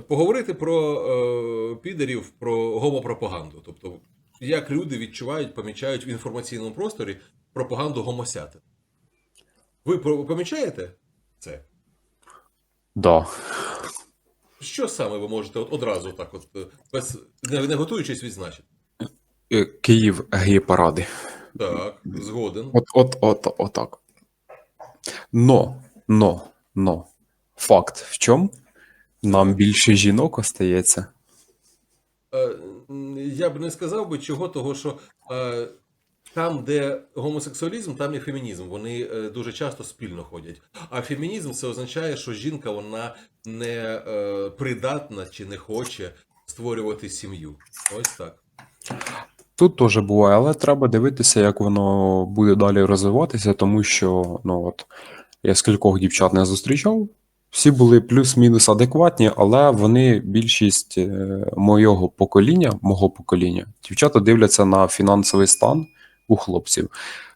поговорити про е, підерів, про гомопропаганду. Тобто, як люди відчувають, помічають в інформаційному просторі пропаганду гомосяти. Ви помічаєте це? Да. Що саме ви можете от одразу так, от е, без не, не готуючись відзначити? Е, Київ гей-паради. Так, згоден. От, от, от, отак. Но, но, но. Факт в чому? Нам більше жінок остається. Е, Я б не сказав би чого, того що е, там, де гомосексуалізм, там і фемінізм. Вони е, дуже часто спільно ходять. А фемінізм це означає, що жінка вона не е, придатна чи не хоче створювати сім'ю. Ось так. Тут теж буває, але треба дивитися, як воно буде далі розвиватися, тому що ну от я скількох дівчат не зустрічав. Всі були плюс-мінус адекватні, але вони більшість е, моєго покоління, мого покоління, дівчата дивляться на фінансовий стан у хлопців.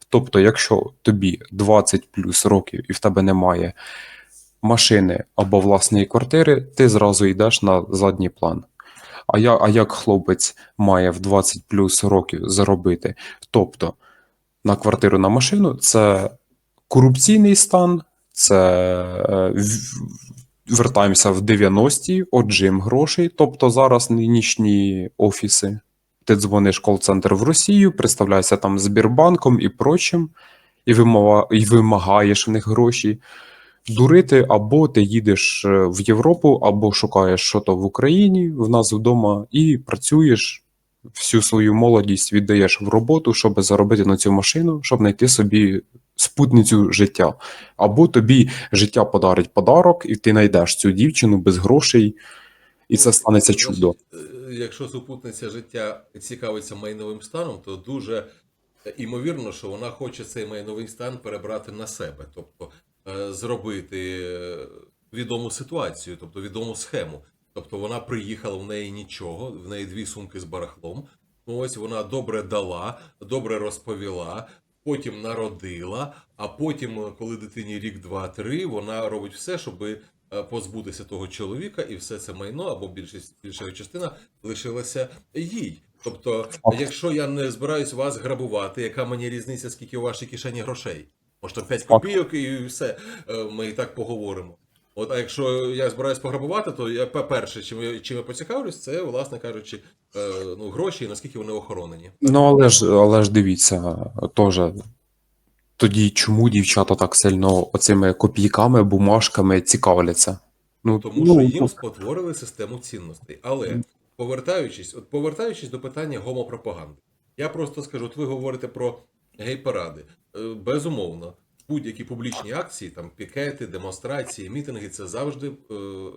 Тобто, якщо тобі 20 плюс років і в тебе немає машини або власної квартири, ти зразу йдеш на задній план. А, я, а як хлопець має в 20 плюс років заробити? Тобто на квартиру на машину це корупційний стан, це е, вертаємося в 90-ті, отжим грошей. Тобто зараз нинішні офіси. Ти дзвониш кол-центр в Росію, представляєшся там Збірбанком і прочим, і, вимова, і вимагаєш в них гроші. Дурити, або ти їдеш е, в Європу, або шукаєш що то в Україні, в нас вдома, і працюєш всю свою молодість віддаєш в роботу, щоб заробити на цю машину, щоб знайти собі спутницю життя. Або тобі життя подарить подарок, і ти знайдеш цю дівчину без грошей, і це станеться чудо. Е, Якщо супутниця життя цікавиться майновим станом, то дуже імовірно, що вона хоче цей майновий стан перебрати на себе, тобто е, зробити е, відому ситуацію, тобто відому схему. Тобто вона приїхала, в неї нічого, в неї дві сумки з барахлом. Ось вона добре дала, добре розповіла, потім народила, а потім, е, коли дитині рік, два, три, вона робить все, щоби е, позбутися того чоловіка, і все це майно або більшість більша частина лишилася їй. Тобто, якщо я не збираюсь вас грабувати, яка мені різниця, скільки у вашій кишені грошей? Може, там 5 копійок і все, е, ми і так поговоримо. От, а якщо я збираюсь пограбувати, то я перше, чим я, чим я поцікавлюсь, це, власне кажучи, е, ну, гроші і наскільки вони охоронені. Ну, але ж, але ж дивіться, теж. Тоді чому дівчата так сильно оцими копійками, бумажками цікавляться? Ну, Тому ну, що їм спотворили систему цінностей. Але повертаючись, от повертаючись до питання гомопропаганди, я просто скажу: от ви говорите про гей-паради. Е, Безумовно, будь-які публічні акції, там пікети, демонстрації, мітинги це завжди. е,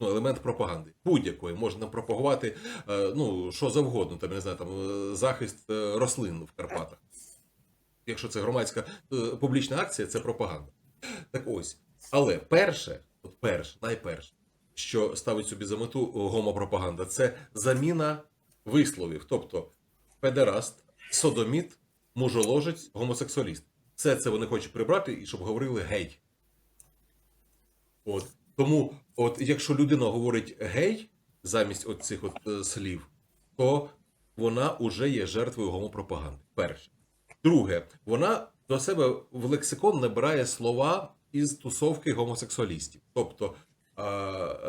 Ну, елемент пропаганди будь-якої можна пропагувати е, ну що завгодно, там не знаю, там е, захист рослин в Карпатах. Якщо це громадська публічна акція, це пропаганда. Так ось, але перше, от перше, найперше, що ставить собі за мету гомопропаганда, це заміна висловів. Тобто педераст, содоміт, мужоложець, гомосексуаліст. Все це вони хочуть прибрати і щоб говорили гей. От. Тому, от якщо людина говорить гей замість от цих от е, слів, то вона вже є жертвою гомопропаганди. Перше. Друге, вона до себе в лексикон набирає слова із тусовки гомосексуалістів. Тобто е,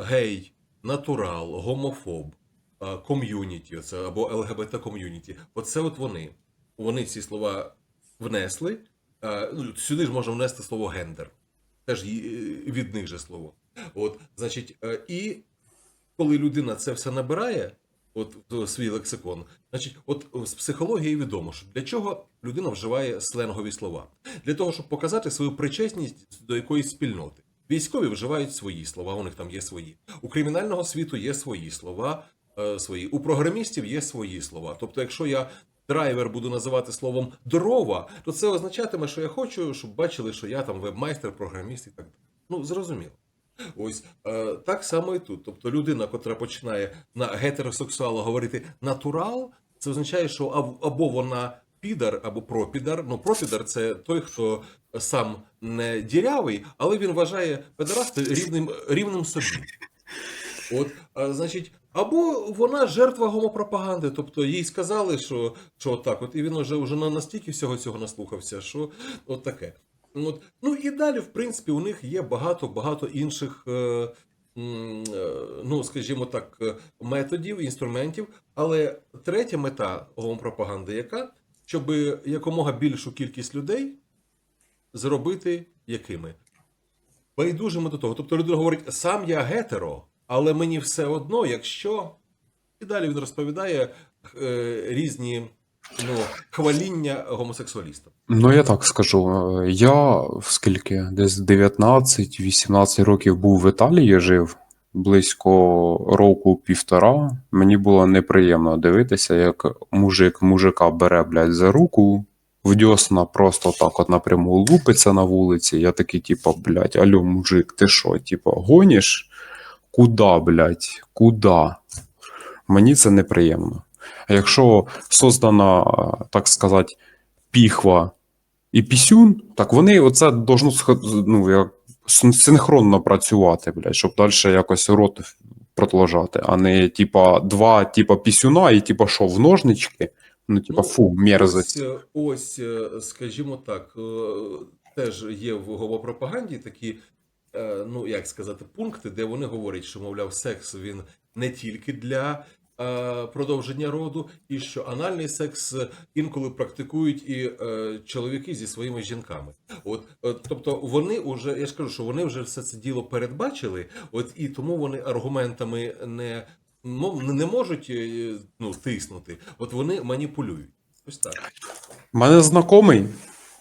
гей, натурал, гомофоб, е, ком'юніті, або ЛГБТ ком'юніті. Оце от вони. Вони ці слова внесли. Е, ну, сюди ж можна внести слово гендер. Теж е, від них же слово. От, значить, е, і коли людина це все набирає, от свій лексикон, значить, от з психології відомо, що для чого людина вживає сленгові слова? Для того, щоб показати свою причесність до якоїсь спільноти. Військові вживають свої слова, у них там є свої. У кримінального світу є свої слова, свої. У програмістів є свої слова. Тобто, якщо я драйвер буду називати словом дрова, то це означатиме, що я хочу, щоб бачили, що я там вебмайстер, програміст і так далі. Ну, зрозуміло. Ось е, так само і тут. Тобто людина, котра починає на гетеросексуала говорити натурал, це означає, що або вона підар, або пропідар. Ну, пропідар це той, хто сам не дірявий, але він вважає педераста рівним, рівним собі. От, а, значить, або вона жертва гомопропаганди, тобто їй сказали, що, що отак, от, і він вже, вже настільки всього цього наслухався, що от таке. От. Ну і далі, в принципі, у них є багато-багато інших, е, е, ну, скажімо так, е, методів, інструментів. Але третя мета гомопропаганди яка? Щоб якомога більшу кількість людей зробити якими? Байдужими до того. Тобто людина говорить, сам я гетеро, але мені все одно, якщо. І далі він розповідає е, різні ну, хваління гомосексуалістам. Ну, я так скажу. е, Я скільки десь 19-18 років був в Італії, жив близько року півтора. Мені було неприємно дивитися, як мужик мужика бере, блядь, за руку. В дьосна просто так от напряму лупиться на вулиці. Я такий, типа, блядь, алло, мужик, ти що, типа, гониш? Куда, блядь, куда? Мені це неприємно. А якщо создана, так сказати, піхва і пісюн, так вони оце должно ну, як синхронно працювати, блядь, щоб далі якось рот продовжати, а не типа два типа пісюна і типа що, в ножнички? Ну, типа, Ну, фу, мерзость. Ось, ось, е, скажімо так, е, теж є в гомопропаганді такі, ну як сказати, пункти, де вони говорять, що, мовляв, секс він не тільки для е, продовження роду, і що анальний секс е, інколи практикують і е, чоловіки зі своїми жінками. От, от, тобто вони вже, я ж кажу, що вони вже все це діло передбачили, от і тому вони аргументами не. Ну, не можуть е, ну, тиснути, от вони маніпулюють. Ось так. Мене знайомий,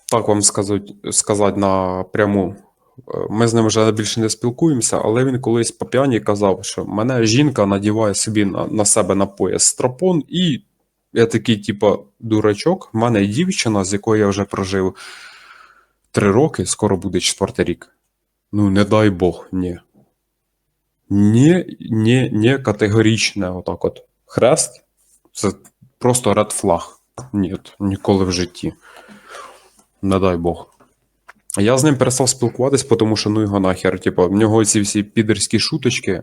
так вам сказати, сказати напряму. Ми з ним вже більше не спілкуємося, але він колись по п'яні казав, що мене жінка надіває собі на, на себе на пояс стропон, і я такий, типа, дурачок. В мене дівчина, з якою я вже прожив три роки, скоро буде четвертий рік. Ну, не дай Бог, ні. Ні, ні, ні, категорічне, отак от. Хрест це просто ред флаг. Ні, ніколи в житті. Не дай Бог. Я з ним перестав спілкуватись, тому що ну його нахер. Типу, в нього ці всі підерські шуточки,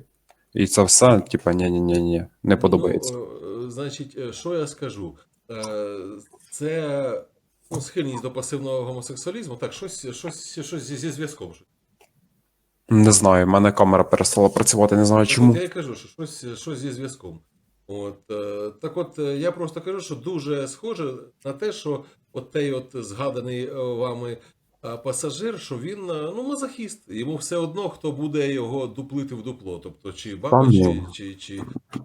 і це все, типу, ні-ні-ні, не подобається. Ну, е, значить, е, що я скажу? Е, Це ну, схильність до пасивного гомосексуалізму, так, щось, щось, щось зі, зі зв'язком. Не знаю, в мене камера перестала працювати, не знаю чому. От я і кажу, що щось, щось зі зв'язком. От, так от, я просто кажу, що дуже схоже на те, що от той от згаданий вами пасажир, що він е, ну, мазохіст. Йому все одно, хто буде його дуплити в дупло. Тобто, чи баба, чи, чи, чи,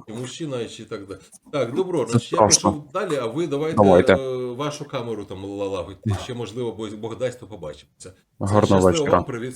чи мужчина, чи так далі. Так, добро, значить, я пішов далі, а ви давайте, Давайте. е, вашу камеру там лагодьте. Ще, можливо, Бог Бог дасть, то побачимося. Гарного вечора. вам, привіт.